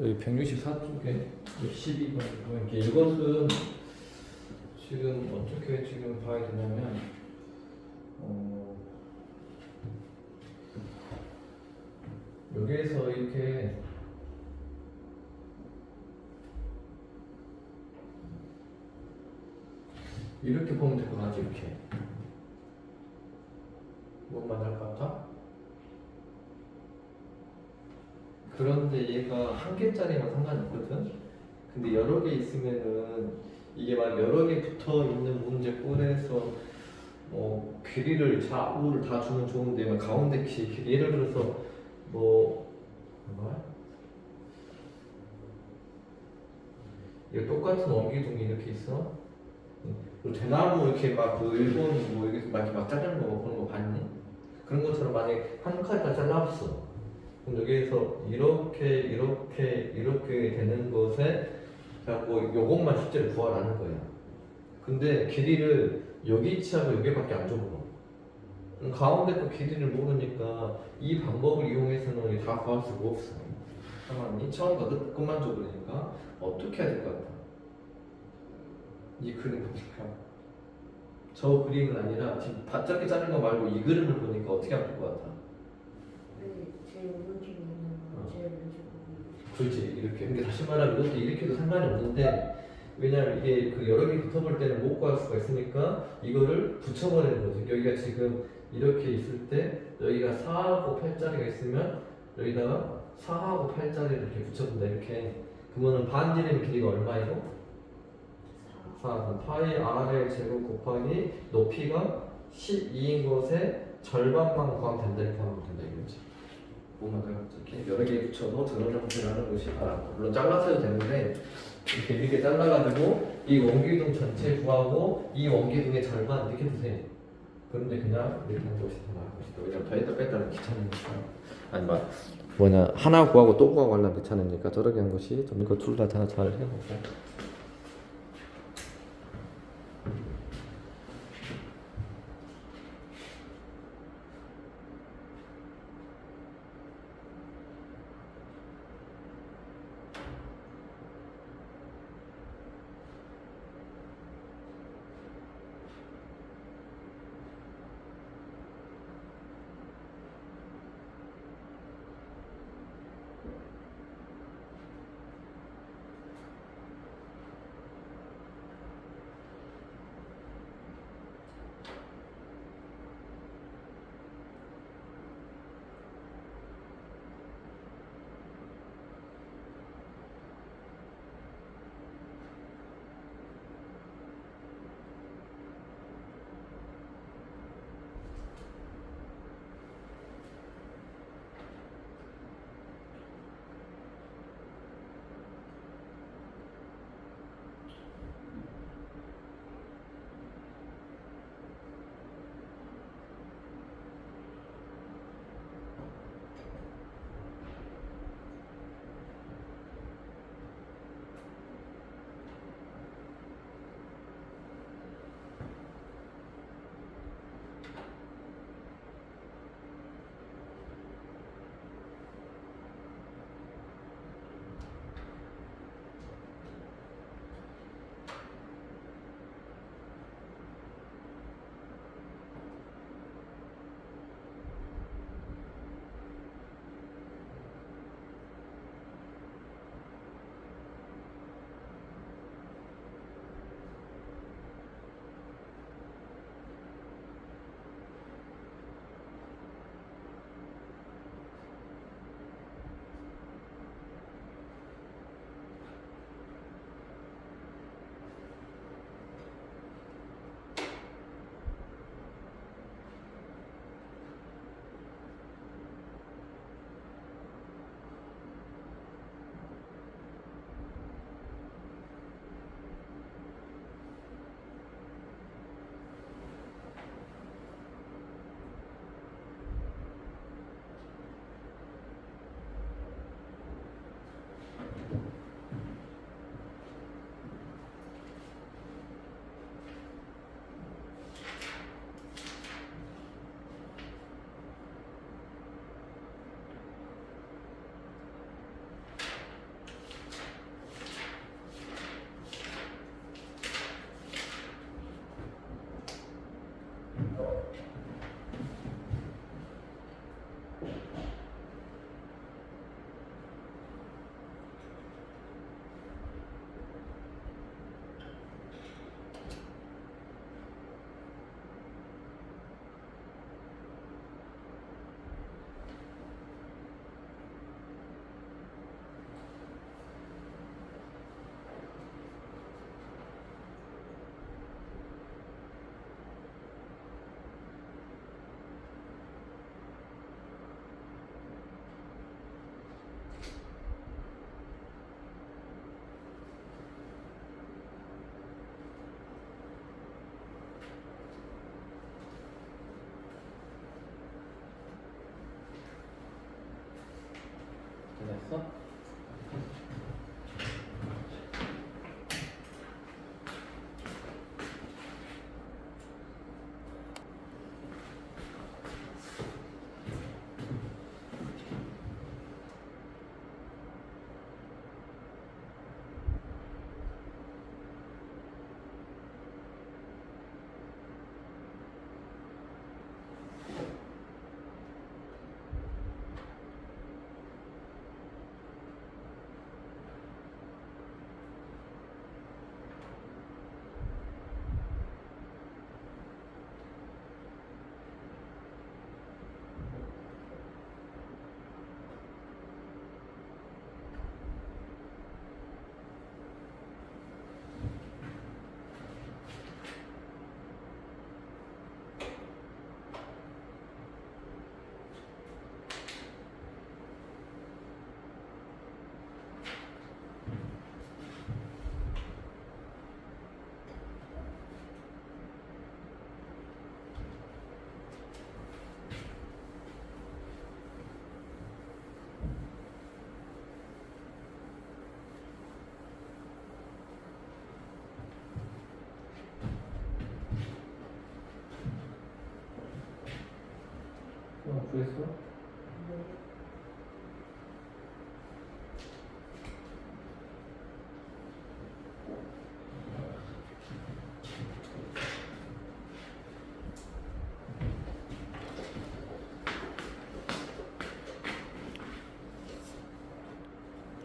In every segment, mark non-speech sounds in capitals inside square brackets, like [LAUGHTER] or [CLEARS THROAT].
여기 164쪽에 12번 이게 이것은 지금 어떻게 지금 봐야 되냐면 어 여기에서 이렇게 이렇게 보면 될 것 같아 이렇게 뭔만 할것 같아? 그런데 얘가 한 개짜리만 상관없거든. 근데 여러 개 있으면은 이게 막 여러 개 붙어 있는 문제 꼴에서 뭐 길이를 좌우를 다 주면 좋은데 막 가운데 길 길이 예를 들어서 뭐 뭐야? 이거 똑같은 원기둥이 이렇게 있어. 그리고 대나무 이렇게 막 그 일본 뭐 이렇게 막 이렇게 막 자르는 거 그런 거 봤니? 그런 것처럼 만약에 한칸다 잘라봤어. 그럼 여기에서 이렇게 이렇게 이렇게 되는 것에 자꾸 요것만 실제로 구하라는 거야. 근데 길이를 여기 치하고 여기밖에 안 줘버려. 가운데 거 길이를 모르니까 이 방법을 이용해서는 다 구할 수가 없어. 잠깐만, 처음과 끝 끝만 줘버리니까 어떻게 해야 될 것 같아? 이 그림 보니까 저 그림은 아니라 지금 바짝게 자른 거 말고 이 그림을 보니까 어떻게 하면 될 것 같아? 네, 어. 왼쪽. 그렇지. 이렇게 근데 다시 말하면 이것도 이렇게도 상관이 없는데 왜냐면 이게 그 여러 개 붙어볼 때는 못 구할 수가 있으니까 이거를 붙여버리는 거지. 여기가 지금 이렇게 있을 때 여기가 4하고 8짜리가 있으면 여기다가 4하고 8짜리를 이렇게 붙여본다. 이렇게. 그러면은 반지름 길이가 얼마이고? 4 그럼 파이 r의 제곱 곱하기 높이가 12인 것에 절반만 구하면 된다. 이렇게 하면 된다 이거지 뭔가 이렇게 여러 개 붙여도 저런 형태를 하는 것이 아, 물론 잘라서 해도 되는데 이렇게 이렇게 잘라가지고 이 원기둥 전체 구하고 이 원기둥의 절반 이렇게 두세요. 그런데 그냥 이렇게 하는 것이 더 나을 것이다. 왜냐면 더했다 뺐다는 귀찮으니까 아니 막 뭐냐 하나 구하고 또 구하고 하려면 귀찮으니까 저렇게 하는 것이 좀 이거 둘 다 잘 해보고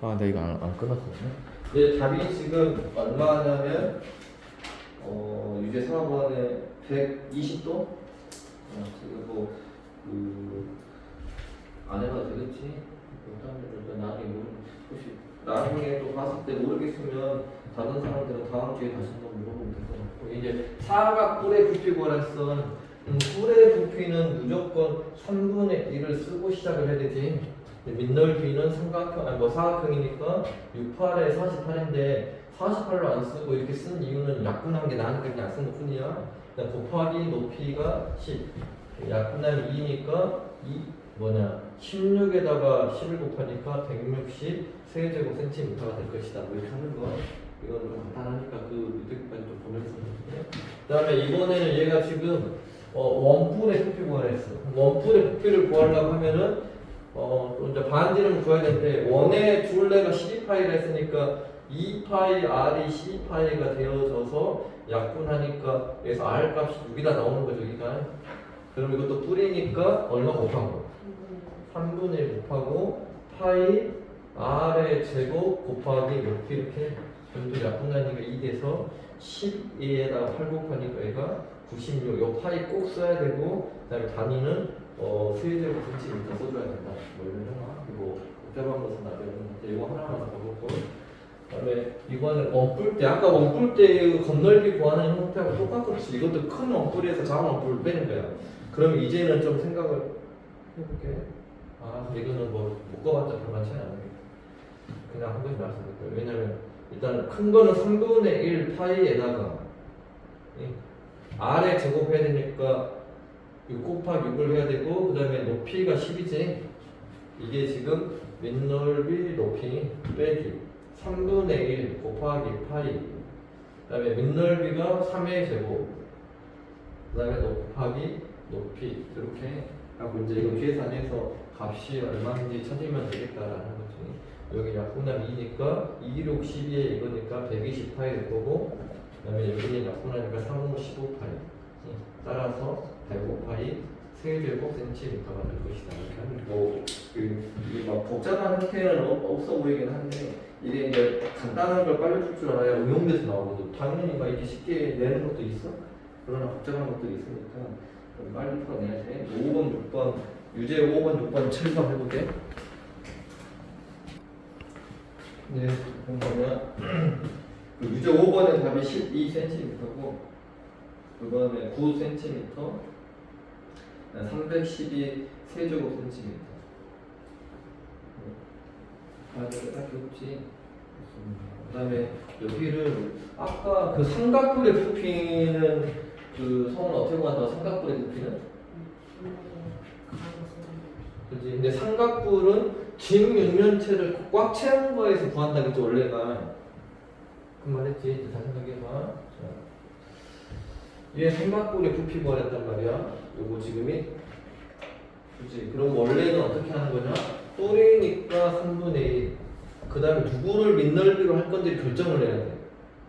아, 나 이거 안, 안 끝났거든요. 네, 답이 지금 얼마냐면 어 유제 4번에 120도? 어, 지금 뭐 그 안 해봐도 되겠지? 나중에 혹시 나중에 또 봤을 때 모르겠으면 다른 사람들은 다음 주에 다시 한번 물어보면 될 것 같고 이제 사각 뿔의 부피 구하랬선 음, 뿔의 부피는 무조건 3분의 1을 쓰고 시작을 해야 되지 밑넓이는 삼각형 아니 뭐 사각형이니까 68에 48인데 48로 안 쓰고 이렇게 쓴 이유는 약분한 게 나니까 그냥 쓴 것 뿐이야. 그냥 곱하기 높이가 10 약분하면 2니까 2 뭐냐 16에다가 10을 곱하니까 160 세제곱 센티미터가 될 것이다. 뭐 이렇게 하는 거 이거는 좀 간단하니까 그 밑에까지 좀 보면서 그 다음에 이번에는 얘가 지금 어, 원뿔의 부피 구하랬어. 원뿔의 부피를 구하려고 하면은 어, 또 이제 반지름 구해야 되는데 원의 둘레가 12파이라 했으니까 2파이 r이 12파이가 되어져서 약분하니까 여기서 r 값이 6이다 나오는 거죠 여기가 그럼 이것도 뿌리니까 얼마 곱하고 3분의 1 곱하고 파이 r의 제곱 곱하기 높이 이렇게 전부 약분하니까 2 돼서 12에다가 8 곱하니까 얘가 96. 요 파이 꼭 써야 되고 그다음에 단위는 어 세제곱 센티미터 써줘야 된다. 뭐 이런 거 그리고 복잡한 것은 나중에 이거 하나만 더 보고 그다음에 이거는 원뿔 때 아까 원뿔 때 건널비 구하는 형태하고 똑같겠지. 이것도 큰 원뿔에서 작은 원뿔을 빼는 거야. 그럼 이제는 좀 생각을 해볼게. 아 이거는 뭐 묶어봤자 별반 차이 안 나겠다. 그냥 한 번씩 말씀드릴게요. 왜냐면 일단 큰 거는 3분의 1 파이에다가 이 r에 제곱해야 되니까 6 곱하기 6을 해야 되고 그 다음에 높이가 10이지. 이게 지금 밑넓이 높이 빼기. 3분의 1 곱하기 파이. 그 다음에 밑넓이가 3의 제곱. 그 다음에 곱하기 높이. 이렇게 하고 이제 이거 계산해서 값이 얼마인지 찾으면 되겠다라는 거지. 여기 약분하면 2니까 2, 6, 12에 이거니까 120파이 될 거고 그 다음에 여기는 약분하니까 3, 5, 15파이. 따라서 105파이 세제곱 센티미터가 될 것이다. 뭐그막 복잡한 형태는 없- 없어 보이긴 한데 이게 이제 간단한 걸 빨리 풀 줄 알아야 응용돼서 나오거든. 당연히 막 이렇게 쉽게 내는 것도 있어? 그러나 복잡한 것들이 있으니까 좀 빨리 풀어내야 돼. 5번, 6번 유제 5번, 6번 7번 해볼게. 네, 그러면 [CLEARS THROAT] 그 유제 5번의 답이 12cm고 그 다음에 9cm 312 세제곱 센티미터. 아, 이거 딱히 없지. 그다음에 여기를 아까 그 삼각뿔의 부피는 그 성은 어떻게 구한다고 삼각뿔의 부피는? 그지? 근데 삼각뿔은 진 육면체를 꽉 채운 거에서 구한다 그랬지 원래가 그 말했지. 이제 다시 생각해봐. 자. 얘 삼각뿔의 부피 구하랬단 말이야 요거 지금이 그지 그럼 원래는 어떻게 하는 거냐? 뿌리니까 3분의 1 그 다음에 누구를 밑넓이로 할 건지 결정을 해야 돼.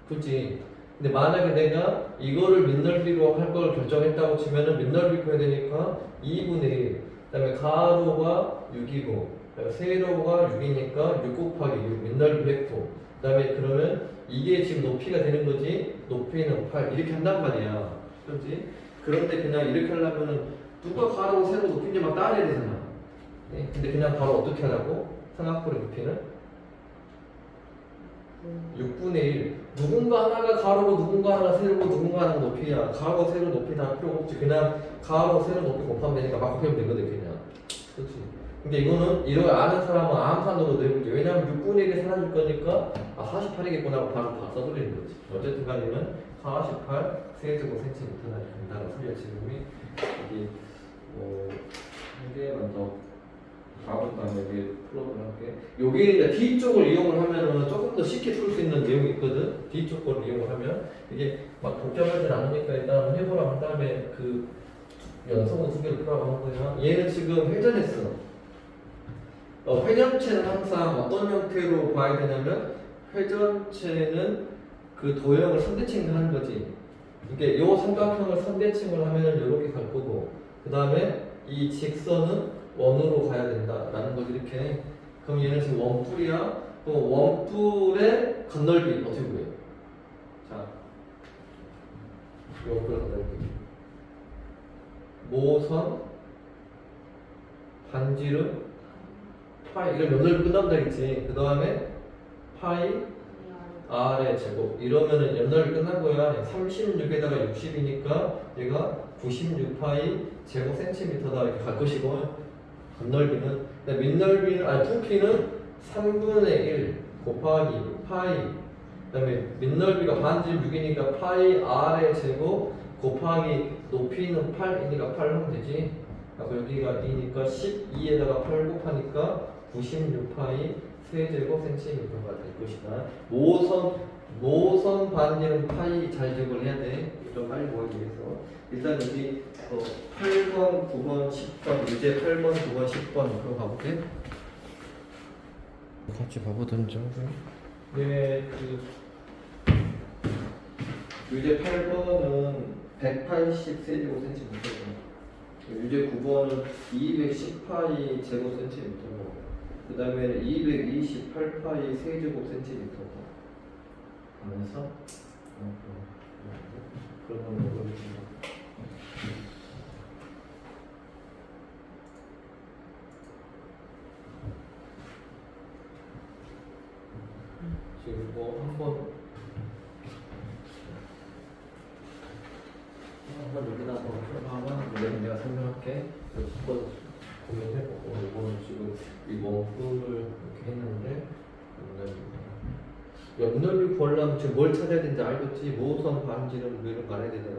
그지 근데 만약에 내가 이거를 밑넓이로 할 걸 결정했다고 치면은 밑넓이 구해야 되니까 2분의 1 그 다음에 가로가 6이고 세로가 6이니까 6 곱하기 6 밑넓이 했고 그 다음에 그러면 이게 지금 높이가 되는 거지? 높이는 8 이렇게 한단 말이야. 그렇지 그런데 그냥 이렇게 하려면은 누가 가로 세로 높이인지 막 따져야 되잖아. 네? 근데 그냥 바로 어떻게 하라고? 삼각뿔의 높이는 6분의 1 누군가 하나가 가로고 누군가 하나가 세로고 누군가 하나가 높이야. 가로 세로 높이 다. 필요 없지 그냥 가로 세로 높이 곱하면 되니까 막 곱하면 되거든 그냥. 그렇지 근데 이거는 이걸 아는 사람은 암산으로 내볼게 왜냐면 6분의 1이 사라질 거니까 아 48이겠구나 하고 바로 다 써버리는 거지 어쨌든 간에는 48 세제곱 센티미터나 된다는 소리야 지금이 여기 어, 한 개만 더 가본 다음에 이게 풀어보도록 할게. 여기 이제 뒤쪽을 이용을 하면은 조금 더 쉽게 풀 수 있는 내용이 있거든. 뒤쪽 걸 이용을 하면 이게 막 복잡하진 않으니까 일단 해보라고 한 다음에 그 연속은 두 개를 풀라고 한 거야. 얘는 지금 회전했어. 어, 회전체는 항상 어떤 형태로 봐야 되냐면 회전체는 그 도형을 선대칭을 하는 거지. 이게 요 삼각형을 선대칭을 하면은 이렇게 갈 거고 그 다음에 이 직선은 원으로 가야 된다라는 거지 이렇게 그럼 얘는 지금 원뿔이야 그럼 원뿔의 건널비 어떻게 구해요? 자, 이 원뿔의 건널비. 모선, 반지름, 파이 이런 몇 넓이 끝난다 했지. 그 다음에 파이 r의 제곱 이러면은 옆넓이 끝난 거야. 36에다가 60이니까 얘가 96파이 제곱 센티미터다 이렇게 갈 것이고 건넓이는 근데 밑넓이는 아니 부피는 3분의 1 곱하기 파이 그다음에 밑넓이가 반지름 6이니까 파이 r의 제곱 곱하기 높이는 8이니까 8 하면 되지. 그래서 여기가 2니까 12에다가 8 곱하니까 96파이 세제곱 센티미터가 될 것이다. 모선 모선 반지름 파이 잘 기억을 해야 돼. 좀 빨리 보이기 위해서. 일단 여기 어, 8번, 9번, 10번, 유제 8번, 9번, 10번 그거 가볼게. 같이 봐보던죠. 네, 그 유제 8번은 180 세제곱 센티미터고 유제 9번은 210파이 제곱 센티미터고 그 다음에 228파이 세제곱 센티미터고 하면서 어. 그러면 이걸 지금 뭐 한번 한번 여기다 한번 풀어봐봐 내가 설명할게 한번 고민해 보고 이거는 지금 이 원뿔을 이렇게 했는데 옆넓이 구하려면 지금 뭘 찾아야 되는지 알겠지? 모선 반지름 뭐 이런 거 알아야 되잖아.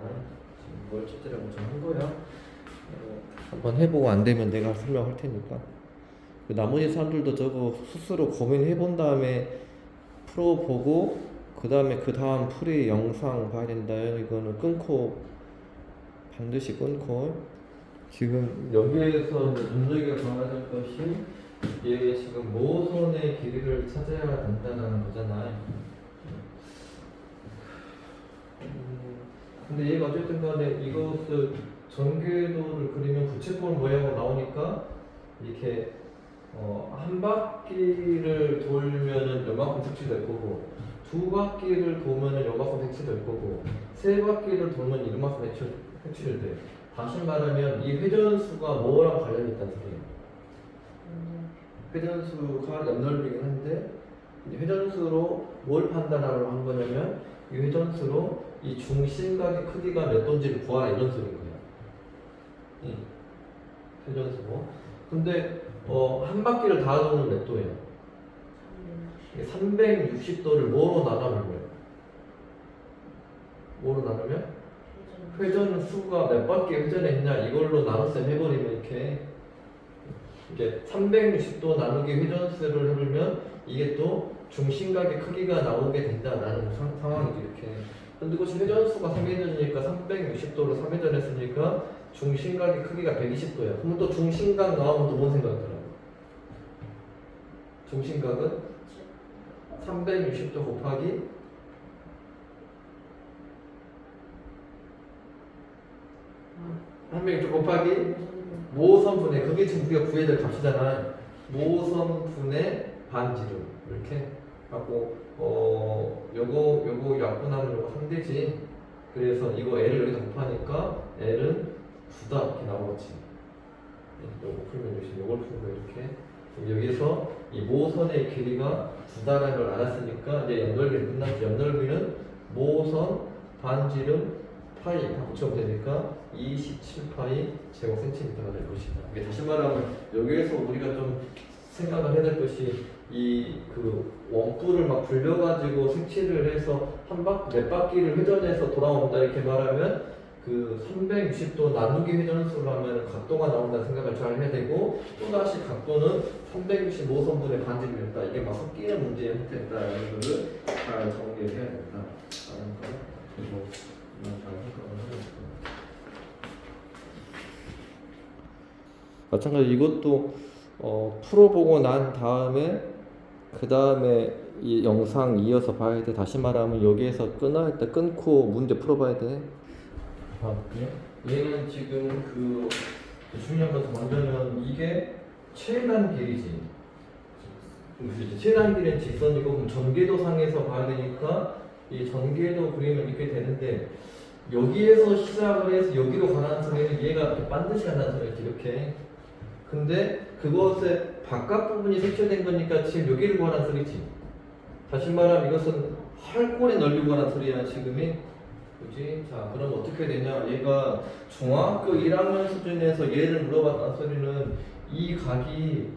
지금 뭘 찾으라고 지금 한 거야? 어, 한번 해보고 안 되면 내가 설명할 테니까. 그 나머지 사람들도 저거 스스로 고민해 본 다음에 풀어보고 그 다음에 그 다음 풀이 영상 봐야 된다요. 이거는 끊고 반드시 끊고 지금 여기에서 눈여겨 봐야 될 것이 얘 지금 모선의 길이를 찾아야 된다는 거잖아요. 음, 근데 얘가 어쨌든 간에 이것을 전궤도를 그리면 부채꼴 모양으로 나오니까 이렇게 어, 한 바퀴를 돌면은 요만큼 색칠될 거고 두 바퀴를 돌면은 요만큼 색칠될 거고 세 바퀴를 돌면 이만큼 색칠, 색칠돼 다시 말하면 이 회전수가 뭐랑 관련이 있다는 소리예요? 회전수가 옆넓이긴 한데 이 회전수로 뭘 판단하려고 한 거냐면 이 회전수로 이 중심각의 크기가 몇 도인지를 구하라 이런 소리인 거예요. 이 회전수고. 근데 어, 한 바퀴를 다 도는 몇 도예요? 360도를 뭐로 나누면 뭐로 나누면 회전 수가 몇 바퀴 회전했냐 이걸로 나눠서 해버리면 이렇게 이게 360도 나누기 회전수를 해보면 이게 또 중심각의 크기가 나오게 된다라는 상, 상황이지 이렇게 근데 그것이 회전수가 3회전이니까 360도로 3회전 했으니까 중심각의 크기가 120도야 그러면 또 중심각 나오면 또 뭔 생각 들어? 중심각은 360도 곱하기 한 명이 또 곱하기 모선분의 그게 지금 우리가 구해야 될 값이잖아. 모선분의 반지름 이렇게 하고 어 요거 요거 약분하면 요거 3대지. 그래서 이거 L을 여기다 곱하니까 L은 9다 이렇게 나오겠지. 네, 요거 풀면 역시 요걸 풀고 이렇게 여기서 이 모선의 길이가 9다라는 걸 알았으니까 이제 옆넓이를 끝났지. 옆넓이는 모선 반지름 파이 다 붙여면 되니까 27파이 제곱 센티미터가 될 것이다. 이게 다시 말하면 여기에서 우리가 좀 생각을 될 것이 이 그 원뿔을 막 굴려가지고 색칠을 해서 한 바퀴 몇 바퀴를 회전해서 돌아온다 이렇게 말하면 그 360도 나누기 회전수로 하면 각도가 나온다는 생각을 잘 해야 되고 또 다시 각도는 365선분의 반지름이었다. 이게 막 섞이는 문제의 형태다라는 것을 잘 정리해야 된다 라는 거. 그리고 잘 생각을 하고 있습니다. 마찬가지로 이것도 어, 풀어보고 난 다음에 그 다음에 이 영상 이어서 봐야 돼. 다시 말하면 여기에서 끊어야 돼. 끊고 문제 풀어봐야 돼. 아, 그래? 얘는 지금 그 중요한 것은 뭐냐면 이게 최단 길이지. 이제 최단 길이는 직선이고 전개도상에서 봐야 되니까 이 전개도 그림을 이렇게 되는데 여기에서 시작을 해서 여기로 가라는 소리는 얘가 반드시 간다는 소리지 이렇게 근데 그것의 바깥 부분이 색칠된 거니까 지금 여기를 구하라는 소리지. 다시 말하면 이것은 활골의 넓이 구하라는 소리야 지금이. 그지? 자 그럼 어떻게 되냐? 얘가 중학교 1학년 수준에서 얘를 물어봤다는 소리는 이 각이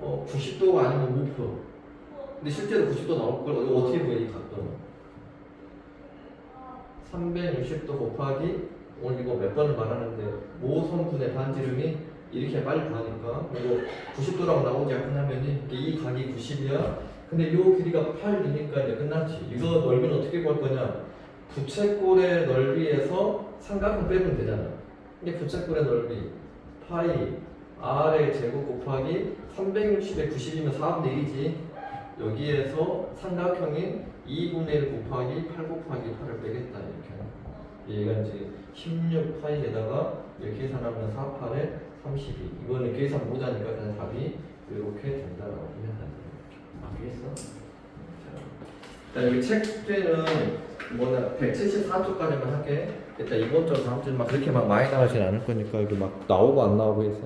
어, 90도가 아니면 5% 근데 실제로 90도 나올 걸 어떻게 보여 이 각도는 360도 곱하기 오늘 이거 몇 번을 말하는데 모선분의 반지름이 이렇게 빨리 구하니까. 그리고 90도라고 나오지 않고 나면이 이 각이 90이야. 근데 이 길이가 8이니까 이제 끝났지. 이거 넓이는 어떻게 구할 거냐? 부채꼴의 넓이에서 삼각형 빼면 되잖아. 이게 부채꼴의 넓이 파이 r의 제곱 곱하기 360에 90이면 4분의 1이지. 여기에서 삼각형인 2분의 1 곱하기 8 곱하기 8을 빼겠다 이렇게. 얘가 이제 16파이에다가 이렇게 계산하면 4, 8에 32 이거는 계산 못하니까 그냥 답이 이렇게 된다라고 하면 알겠어? 자 여기 책제는 뭐냐 174쪽까지만 할게. 일단 이번 주 다음 주는 막 그렇게 막 많이 나가진 않을 거니까 여기 막 나오고 안 나오고 해서